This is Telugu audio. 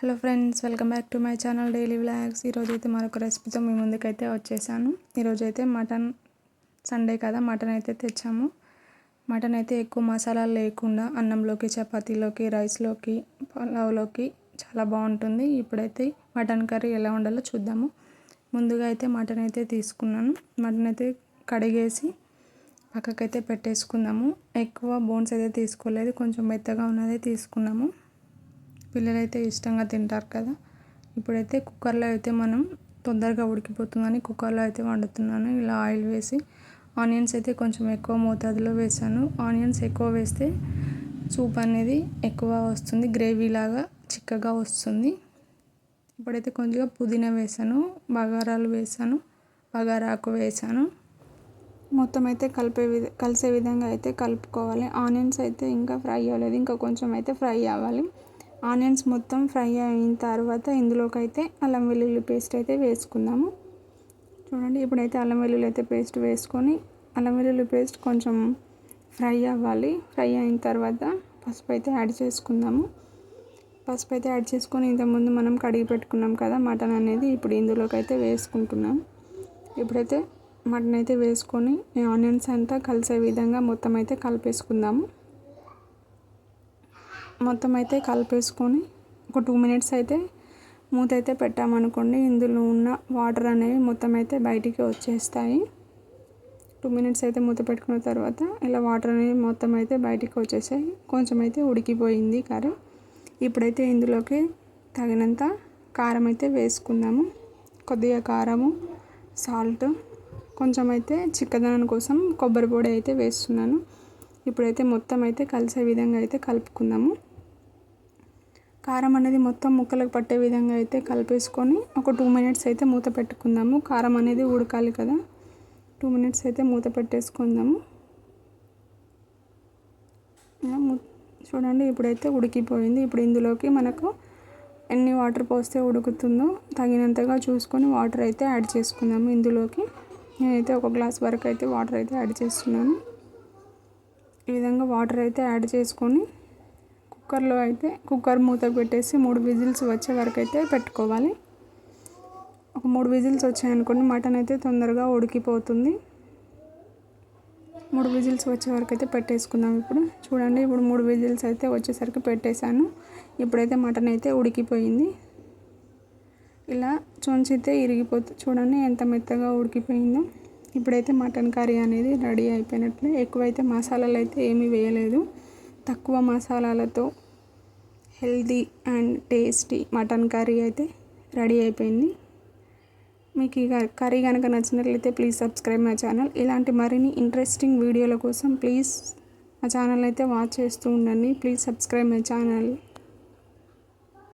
Hello friends welcome back to my channel daily vlogs. ఈరోజు అయితే మరొక రెసిపీతో మీ ముందుకైతే వచ్చేసాను. ఈరోజు అయితే మటన్ సండే కదా మటన్ అయితే తెచ్చాము. మటన్ అయితే ఎక్కువ మసాలాలు లేకుండా అన్నంలోకి చపాతీలోకి రైస్లోకి పలావ్లోకి చాలా బాగుంటుంది. ఇప్పుడైతే మటన్ కర్రీ ఎలా ఉండాలో చూద్దాము. ముందుగా అయితే మటన్ అయితే తీసుకున్నాను. మటన్ అయితే కడిగేసి పక్కకైతే పెట్టేసుకుందాము. ఎక్కువ బోన్స్ అయితే తీసుకోలేదు కొంచెం మెత్తగా ఉన్నదే తీసుకున్నాము. పిల్లలు అయితే ఇష్టంగా తింటారు కదా. ఇప్పుడైతే కుక్కర్లో అయితే మనం తొందరగా ఉడికిపోతుందని కుక్కర్లో అయితే వండుతున్నాను. ఇలా ఆయిల్ వేసి ఆనియన్స్ అయితే కొంచెం ఎక్కువ మోతాదులో వేసాను. ఆనియన్స్ ఎక్కువ వేస్తే సూప్ అనేది ఎక్కువ వస్తుంది గ్రేవీ లాగా చిక్కగా వస్తుంది. ఇప్పుడైతే కొంచెంగా పుదీనా వేసాను బగారాలు వేసాను బగారాకు వేసాను. మొత్తం అయితే కలిపే విధ కలిసే విధంగా అయితే కలుపుకోవాలి. ఆనియన్స్ అయితే ఇంకా ఫ్రై అవ్వలేదు ఇంకా కొంచెం అయితే ఫ్రై అవ్వాలి. ఆనియన్స్ మొత్తం ఫ్రై అయిన తర్వాత ఇందులోకి అయితే అల్లం వెల్లుల్లి పేస్ట్ అయితే వేసుకుందాము. చూడండి ఇప్పుడైతే అల్లం వెల్లుల్లి అయితే పేస్ట్ వేసుకొని అల్లం వెల్లుల్లి పేస్ట్ కొంచెం ఫ్రై అవ్వాలి. ఫ్రై అయిన తర్వాత పసుపు అయితే యాడ్ చేసుకుందాము. పసుపు అయితే యాడ్ చేసుకొని ఇంతకుముందు మనం కడిగి పెట్టుకున్నాం కదా మటన్ అనేది ఇప్పుడు ఇందులోకి అయితే వేసుకుంటున్నాం. ఇప్పుడైతే మటన్ అయితే వేసుకొని ఆనియన్స్ అంతా కలిసే విధంగా మొత్తం అయితే కలిపేసుకుందాము. మొత్తం అయితే కలిపేసుకొని ఒక టూ మినిట్స్ అయితే మూత అయితే పెట్టామనుకోండి ఇందులో ఉన్న వాటర్ అనేవి మొత్తం అయితే బయటికి వచ్చేస్తాయి. టూ మినిట్స్ అయితే మూత పెట్టుకున్న తర్వాత ఇలా వాటర్ అనేవి మొత్తం అయితే బయటికి వచ్చేసాయి. కొంచెం అయితే ఉడికిపోయింది కర్రీ. ఇప్పుడైతే ఇందులోకి తగినంత కారం అయితే వేసుకుందాము. కొద్దిగా కారము సాల్ట్ కొంచెం అయితే చిక్కదనం కోసం కొబ్బరి పొడి అయితే వేస్తున్నాను. ఇప్పుడైతే మొత్తం అయితే కలిసే విధంగా అయితే కలుపుకుందాము. కారం అనేది మొత్తం ముక్కలకు పట్టే విధంగా అయితే కలిపేసుకొని ఒక టూ మినిట్స్ అయితే మూత పెట్టుకుందాము. కారం అనేది ఉడకాలి కదా. టూ మినిట్స్ అయితే మూత పెట్టేసుకుందాము. చూడండి ఇప్పుడైతే ఉడికిపోయింది. ఇప్పుడు ఇందులోకి మనకు ఎన్ని వాటర్ పోస్తే ఉడుకుతుందో తగినంతగా చూసుకొని వాటర్ అయితే యాడ్ చేసుకుందాము. ఇందులోకి నేనైతే ఒక గ్లాస్ వరకు అయితే వాటర్ అయితే యాడ్ చేస్తున్నాను. ఈ విధంగా వాటర్ అయితే యాడ్ చేసుకొని కుక్కర్లో అయితే కుక్కర్ మూత పెట్టేసి మూడు విజిల్స్ వచ్చే వరకు అయితే పెట్టుకోవాలి. ఒక మూడు విజిల్స్ వచ్చాయనుకోండి మటన్ అయితే తొందరగా ఉడికిపోతుంది. మూడు విజిల్స్ వచ్చే వరకు అయితే పెట్టేసుకుందాం ఇప్పుడు. చూడండి ఇప్పుడు మూడు విజిల్స్ అయితే వచ్చేసరికి పెట్టేశాను. ఇప్పుడైతే మటన్ అయితే ఉడికిపోయింది. ఇలా చొంచితే ఇరిగిపోతుంది చూడండి ఎంత మెత్తగా ఉడికిపోయిందో. ఇప్పుడైతే మటన్ కర్రీ అనేది రెడీ అయిపోయినట్లే. ఎక్కువైతే మసాలాలు అయితే ఏమీ వేయలేదు. తక్కువ మసాలాలతో healthy and tasty mutton curry అయితే రెడీ అయిపోయింది. మీకు ఈ కర్రీ కనుక నచ్చినట్లయితే ప్లీజ్ సబ్స్క్రైబ్ మై ఛానల్. ఇలాంటి మరిన్ని ఇంట్రెస్టింగ్ వీడియోల కోసం ప్లీజ్ మా ఛానల్ అయితే వాచ్ చేస్తూ ఉండండి. Please subscribe my channel.